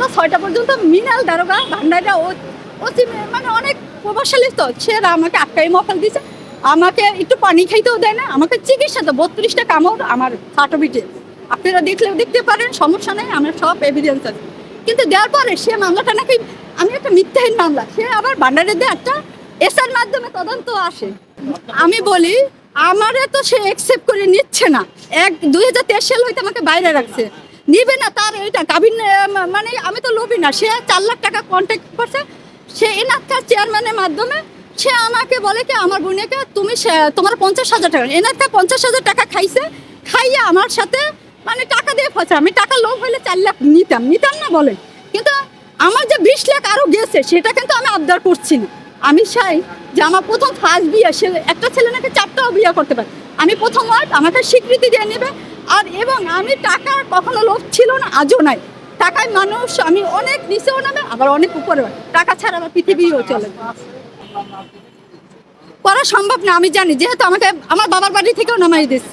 সন্ধ্যা ছয়টা পর্যন্ত মিনাল দারোগা ভান্ডারটা ও অতি মানে অনেক প্রভাবশালী তো। সে আমাকে আটকাই মফাল দিছে। আমাকে একটু পানি খাইতেও দেয় না। আমাকে চিকিৎসা তো বত্রিশটা কামড় আমার সার্টিফিকেট আপনারা দেখলেও দেখতে পারেন, সমস্যা নেই, আমার সব এভিডেন্স আছে। কিন্তু দেওয়ার পরে সে মামলাটা নাকি, আমি একটা মিথ্যাহীন মামলা। সে আবার ভান্ডারে দিয়ে একটা এসআর মাধ্যমে তদন্ত আসে। আমি বলি, আমারে তো সে অ্যাকসেপ্ট করে নিচ্ছে না। এক দুই হাজার তেইশ সাল হইতে আমাকে বাইরে রাখছে। নিবে না তার এটা কাবিন মানে আমি তো লোভি না। সে চার লাখ টাকা কন্ট্যাক্ট করছে। সে এনাথকার চেয়ারম্যানের মাধ্যমে, সে আমাকে বলে কি, আমার বোনকে তুমি তোমার পঞ্চাশ হাজার টাকা এনাথকা পঞ্চাশ হাজার টাকা খাইছে, খাইয়ে আমার সাথে মানে টাকা দিয়ে ফসে। আমি টাকা লোভ হইলে চার লাখ নিতাম নিতাম না বলে। কিন্তু আমার যে বিশ লাখ আরও গেছে, সেটা কিন্তু আমি আবদার করছি না। আমি চাই যে আমার প্রথম ফার্স্ট বিয়ে, সে একটা ছেলে নাকি চারটাও বিয়ে করতে পারে। আমি প্রথম ওয়ার্ড আমাকে স্বীকৃতি দিয়ে নেবে এবং আমি টাকা কখনো লোভ ছিল না আজও নাই। টাকায় মানুষ আমি অনেক নিচেও নামে আবার অনেক উপরে টাকা ছাড়া আমার পৃথিবীও চলে করা সম্ভব না আমি জানি যেহেতু আমাকে আমার বাবার বাড়ি থেকেও নামাই দিস।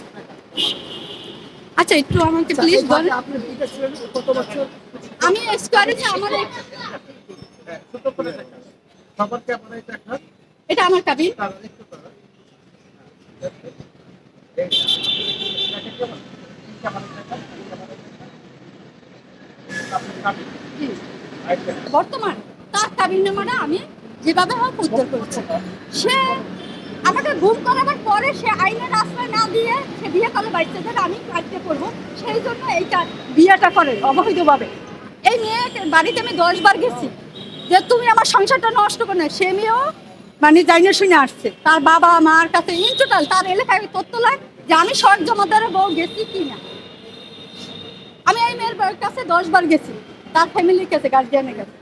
আচ্ছা একটু আমাকে প্লিজ কত বছর? আমি স্কোয়ারে যে আমার সবার এটা আমার কাবিন। বর্তমান তার কাবিন আমি যেভাবে হোক উদ্ধার করেছি। সে আমাকে গুম করাবার পরে সে আইনের আশ্রয় না দিয়ে সে বিয়ে করে বাচ্চাদের আমি কাটতে করব। সেই জন্য এইটা বিয়েটা করে অবৈধভাবে। এই মেয়েকে বাড়িতে আমি দশ বার গেছি যে তুমি আমার সংসারটা নষ্ট করে না। সে মেয়েও মানে জাইনে শুনে আসছে। তার বাবা, মার কাছে ইন টোটাল তার এলাকায় তথ্য লাগে যে আমি শর্ট জমাদারের বউ গেছি কি না আমি এই মেয়ের কাছে দশ বার গেছি। তার ফ্যামিলির কাছে গার্জিয়ানের কাছে।